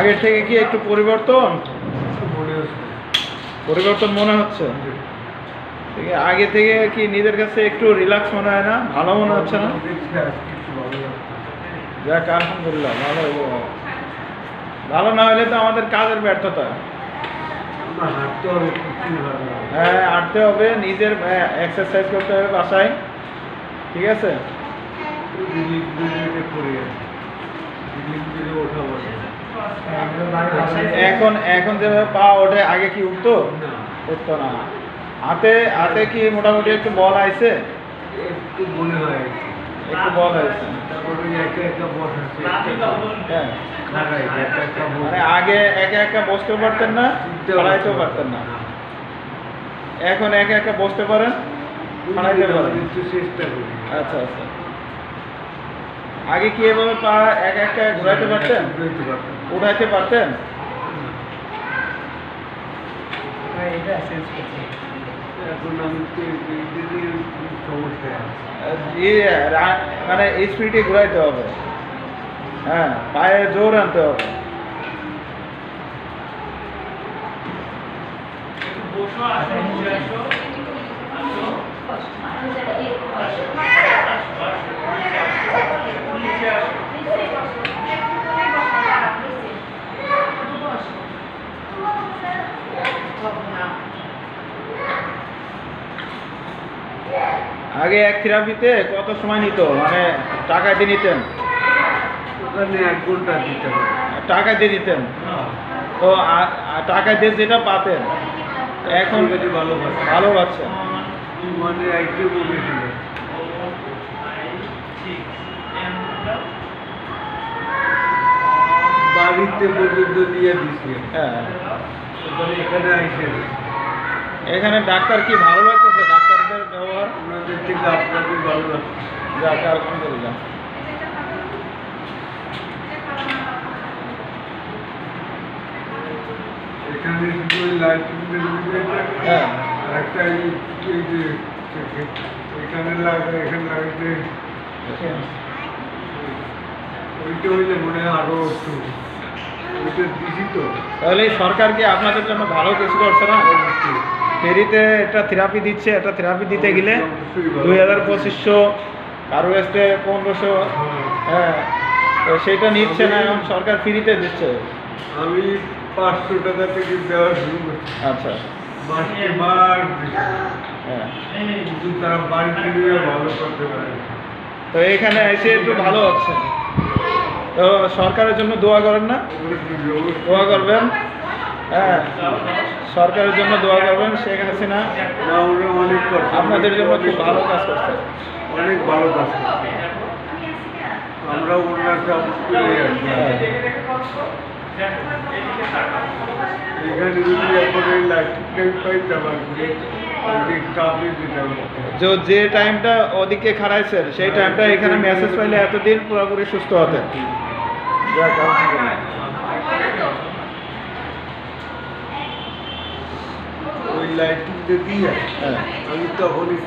আগের থেকে কি একটু পরিবর্তন? পরিবর্তন মনে হচ্ছে? ঠিক আছে, আগে থেকে কি নিজের কাছে একটু রিল্যাক্স মনে হয় না? ভালো মনে হচ্ছে না? যাক আলহামদুলিল্লাহ ভালো। ভালো না হলে তো আমাদের কাজের ব্যর্থতা। হ্যাঁ হাঁটতে হবে নিজের এক্সারসাইজ করতে হবে বাসায়। ঠিক আছে? এখন এখন যেভাবে পা ওঠে আগে কি উঠতো? উঠতো না। হাতে হাতে কি মোটামুটি একটু বল আইছে? একটু মনে হয় একটু বল আইছে। হ্যাঁ। মানে আগে একা একা বসতেও পারতেন না পারতেন না। এখন একা একা বসতে পারেন একটু আচ্ছা আচ্ছা। আগে কি এভাবে পা একা একা ঘোরাইতে পারতেন? ঘুরাইতে পারতাম উঠাইতে পারতেন? আছে। ইয়ে, মানে স্পিডে ঘুরাইতে হবে। হ্যাঁ পায়ে জোর আনতে হবে। আগে এক থেরাপিতে কত সময় নিত? মানে টাকা দিয়ে নিতেন? ওখানে এক ঘণ্টা দিতে হবে। টাকা দিয়ে দিতেন তো আ- আ- টাকা দিয়ে যেটা পাতেন এখন আছে, ভালো পাচ্ছে। মানে একটু বাড়িতে পর্যন্ত দিয়ে দিছি। হ্যাঁ। এখানে এখানে ডাক্তার কি ভালো লাগতেছে? ব্যবহার ওনাদের থেকে আপনাদের ভালো লাগছে যাক আলহামদুলিল্লাহ এখানে শুধু ওই লাইটিং হ্যাঁ আর একটা এই এই যে এখানে লাগা এখানে লাগাইতে ওইটা হইলে মনে হয় আরও একটু ওইটা দিছি তো তাহলে এই সরকার কি আপনাদের জন্য ভালো কিছু করছে না ফেরিতে একটা থেরাপি দিচ্ছে একটা থেরাপি দিতে গেলে দুই হাজার পঁচিশশো কারও কাছে পনেরোশো হ্যাঁ তো সেটা নিচ্ছে না এখন সরকার ফ্রিতে দিচ্ছে। আমি পাঁচশো টাকা থেকে দেওয়া শুরু করছি। আচ্ছা। বার হ্যাঁ। কিন্তু তারা বাড়িতে নিয়ে ভালো করতে পারে তো এখানে এসে একটু ভালো হচ্ছে। তো সরকারের জন্য দোয়া করেন না। দোয়া করবেন। হ্যাঁ। সরকারের জন্য দোয়া করবেন শেখ হাসিনা অনেক। আপনাদের জন্য খুব ভালো কাজ করছে। অনেক ভালো কাজ করছে। আমরা হ্যাঁ। এখানে লাইটিং পাইতাম আর কি, যে টাইমটা ওদিকে খারাইছেন সেই টাইমটা এখানে মেসেজ পাইলে এতদিন পুরোপুরি সুস্থ হতেন। লাইটিংটা দিয়ে হ্যাঁ। আমি তখনই